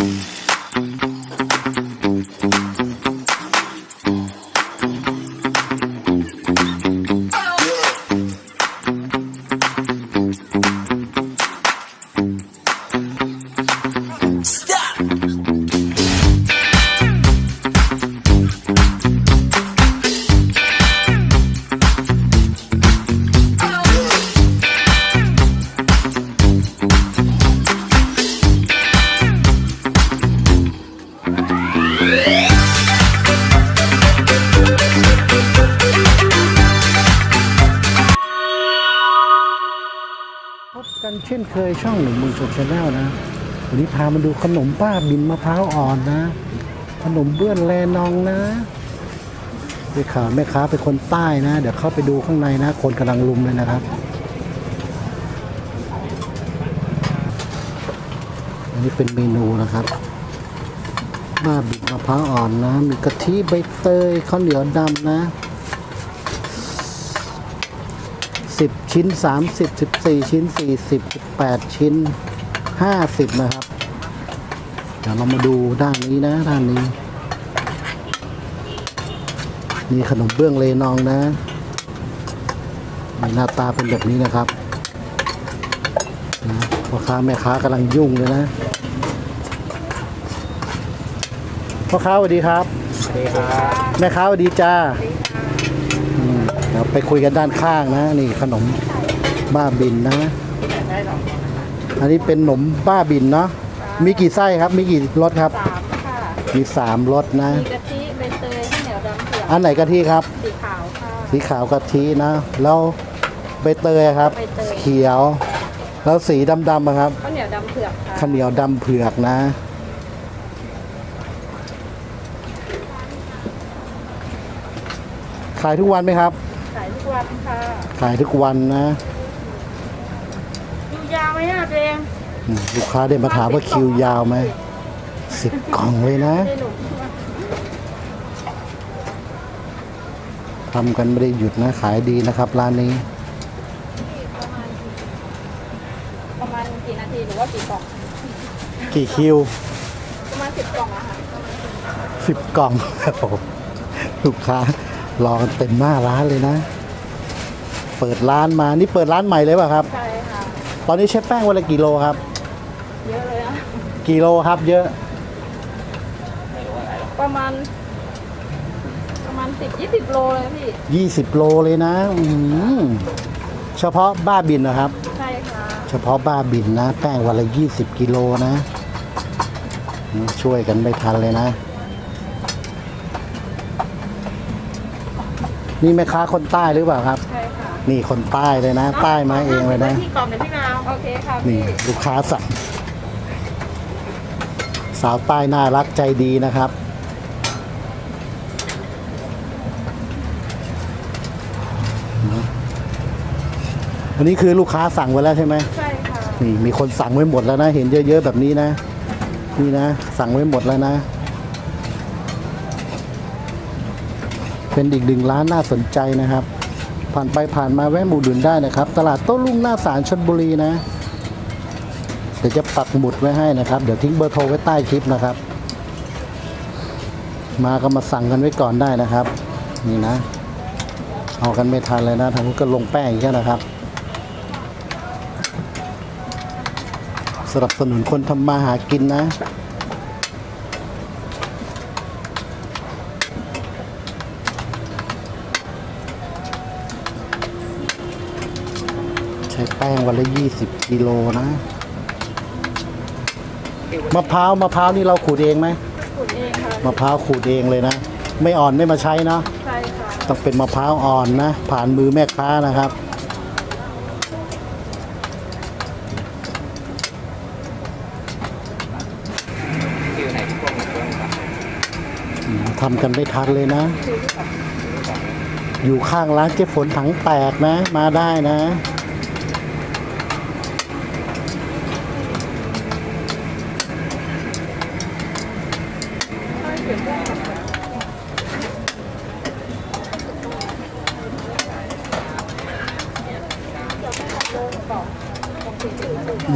พ ช่นเคยช่องหนุ่มเมืองชนชาแนลนะ วันนี้พามาดูขนมป้าบินมะพร้าวอ่อนนะ ขนมเบื้อนแลนองนะได้ข่าวแม่ค้าเป็นคนใต้นะ เดี๋ยวเข้าไปดูข้างในนะ คนกำลังลุมเลยนะครับอันนี้เป็นเมนูนะครับบ้าบินมะพร้าวอ่อนนะ มีกะทิใบเตยข้าวเหนียวดำนะ สิบชิ้นสามสิบสิบสี่ชิ้นสี่สิบแปดชิ้นห้าสิบนะครับ เดี๋ยวเรามาดูด้านนี้นะด้านนี้มีขนมเบื้องเลนองนะมีหน้าตาเป็นแบบนี้นะครับนะพ่อค้าแม่ค้ากำลังยุ่งเลยนะพ่อค้าสวัสดีครับสวัสดีครับแม่ค้าสวัสดีจ้าอืมเดี๋ยว ไปคุยกันด้านข้างนะ นี่ขนมบ้าบินนะ อันนี้เป็นขนมบ้าบินเนาะมีกี่ไส้ครับ มีกี่รสครับ สามค่ะ มีสามรสนะ มีกะทิใบเตยข้าวเหนียวดำเผือกอันไหนกะทิครับ สีขาวค่ะ สีขาวกะทินะ แล้วใบเตยครับ ใบเตย เขียว แล้วสีดำๆอะครับ ข้าวเหนียวดำเผือกค่ะข้าวเหนียวดำเผือกนะ ขายทุกวันไหมครับขายทุก วันค่ะขายทุกวันนะดูยาวไหมอะตัวเองอืมลูกค้าได้มาถามว่าคิวยาวไหมสิบกล่องเลยนะให้หนูทำกันไม่ได้หยุดนะขายดีนะครับร้านนี้ประมาณประมาณกี่นาทีหรือว่ากี่กล่องกี่คิวประมาณสิบกล่องอะค่ะสิบกล่องครับผมลูกค้ารอกันเต็มหน้าร้านเลยนะ เปิดร้านมา นี่เปิดร้านใหม่เลยป่ะครับ ใช่ค่ะ ตอนนี้เชฟแป้งวันละกี่โลครับ เยอะเลยอะกี่โลครับ เยอะ ประมาณ ประมาณสิบยี่สิบโลเลยพี่ 20 โลเลยนะอืมเฉพาะบ้าบินนะครับ ใช่ค่ะ เฉพาะบ้าบินนะ แป้งวันละ 20 กิโลนะอืมช่วยกันไม่ทันเลยนะ นี่แม่ค้าคนใต้หรือเปล่าครับ ใช่ค่ะ นี่คนใต้เลยนะ ใต้มาเองเลยนะที่กล่องเดี๋ยวพี่มาเอาโอเคค่ะนี่พี่ลูกค้าสั่งสาวใต้น่ารักใจดีนะครับ อันนี้คือลูกค้าสั่งไว้แล้วใช่ไหม ใช่ค่ะ นี่มีคนสั่งไว้หมดแล้วนะ เห็นเยอะๆแบบนี้นะ นี่นะ สั่งไว้หมดแล้วนะ เป็นอีกหนึ่งร้านน่าสนใจนะครับ ผ่านไปผ่านมาแวะหมู่ดุนได้นะครับ ตลาดโต้รุ่งหน้าสารชนบุรีนะ เดี๋ยวจะปักหมุดไว้ให้นะครับ เดี๋ยวทิ้งเบอร์โทรไว้ใต้คลิปนะครับ มาก็มาสั่งกันไว้ก่อนได้นะครับ นี่นะ เอากันไม่ทันเลยนะทางนู้นก็ลงแป้งอีกแล้วนะครับสนับสนุนคนทำมาหากินนะ แป้งวันละยี่สิบกิโลนะ มะพร้าวมะพร้าวนี่เราขูดเองไหมขุดเองค่ะมะพร้าวขูดเองเลยนะ ไม่อ่อนไม่มาใช้เนาะ ใช่ค่ะ ต้องเป็นมะพร้าวอ่อนนะ ผ่านมือแม่ค้านะครับ คิวไหนที่พวกผมเพิ่มครับอืมทำกันไม่ทันเลยนะ อยู่ข้างร้านเจ๊ฝนถังแตกนะ มาได้นะ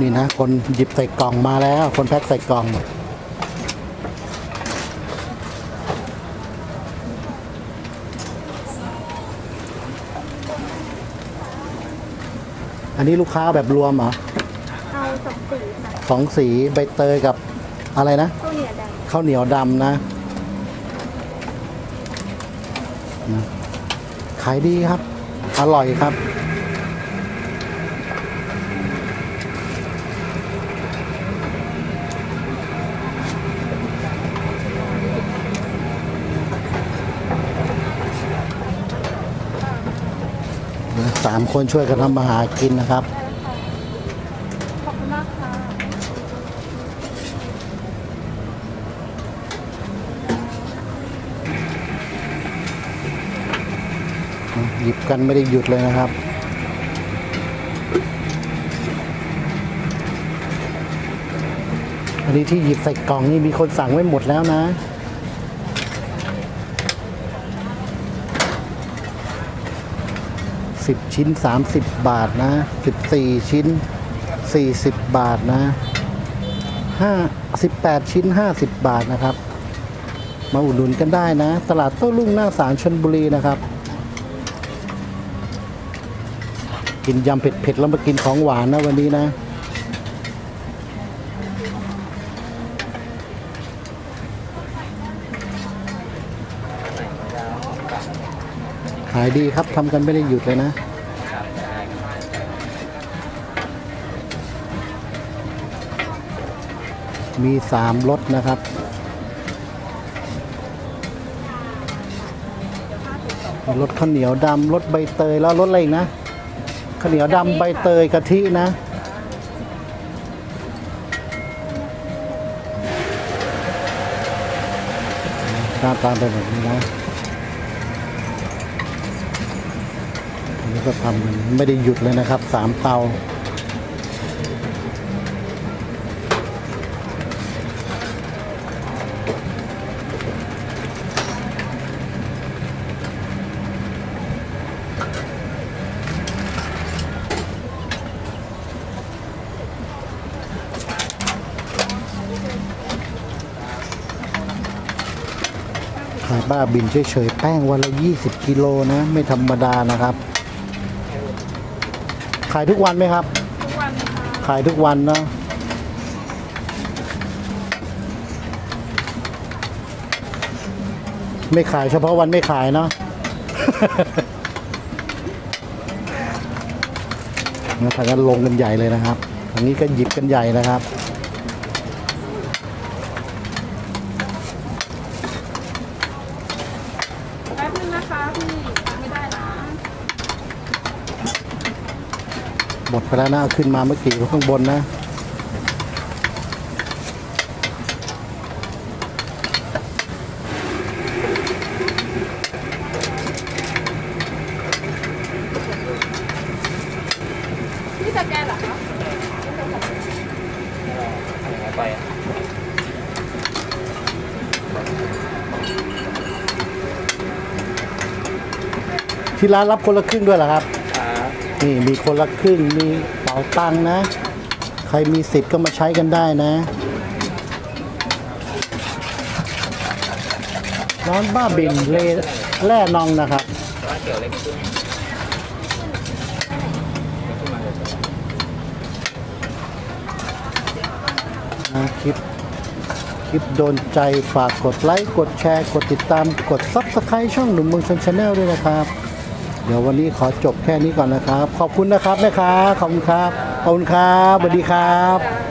นี่นะ คนหยิบใส่กล่องมาแล้ว คนแพ็คใส่กล่องอันนี้ลูกค้าแบบรวมเหรอเอาสองสีค่ะสองสีใบเตยกับอะไรนะ ข้าวเหนียวดำข้าวเหนียวดำนะขายดีครับ อร่อยครับามคนช่วยกันทำมาหากินนะครับ ขอบคุณมากค่ะหยิบกันไม่ได้หยุดเลยนะครับ อันนี้ที่หยิบใส่กล่องนี่มีคนสั่งไว้หมดแล้วนะ สิบชิ้นสามสิบบาทนะสิบสี่ชิ้นสี่สิบบาทนะห้าสิบแปดชิ้นห้าสิบบาทนะครับ มาอุดหนุนกันได้นะ ตลาดโต้รุ่งหน้าสารชนบุรีนะครับ กินยำเผ็ดๆแล้วมากินของหวานนะวันนี้นะ ขายดีครับทำกันไม่ได้หยุดเลยนะ มีสามรสนะครับรสข้าวเหนียวดำรสใบเตยแล้วรสอะไรอีกนะข้าวเหนียวดำใบเตยกะทินะหน้าตาเป็นแบบนี้นะ อันนี้ก็ทำกันไม่ได้หยุดเลยนะครับสามเตาขายบ้าบินเฉยๆ แป้งวันละ 20 กิโลนะ ไม่ธรรมดานะครับ ขายทุกวันไหมครับ ทุกวันค่ะขายทุกวันเนาะไม่ขายเฉพาะวันไม่ขายเนาะนะทางนั้นลงกันใหญ่เลยนะครับ ทางนี้ก็หยิบกันใหญ่นะครับ แป๊บนึงนะคะพี่ยังไม่ได้นะ หมดไปแล้วนะเอาขึ้นมาเมื่อกี้ข้างบนนะพี่สแกนเหรอคะไปที่ร้านรับคนละครึ่งด้วยเหรอครับ นี่มีคนละครึ่งมีเป๋าตังนะ ใครมีสิทธิ์ก็มาใช้กันได้นะ ร้านบ้าบินเลแร่นองนะครับคลิปคลิปโดนใจฝากกดไลค์ กดแชร์ กดติดตาม กดซับสไคร b ์ช่องหนุ่มเมืองชนชาแนลด้วยนะครับ เดี๋ยววันนี้ขอจบแค่นี้ก่อนนะครับ ขอบคุณนะครับแม่ค้าขอบคุณครับขอบคุณครับสวัสดีครับ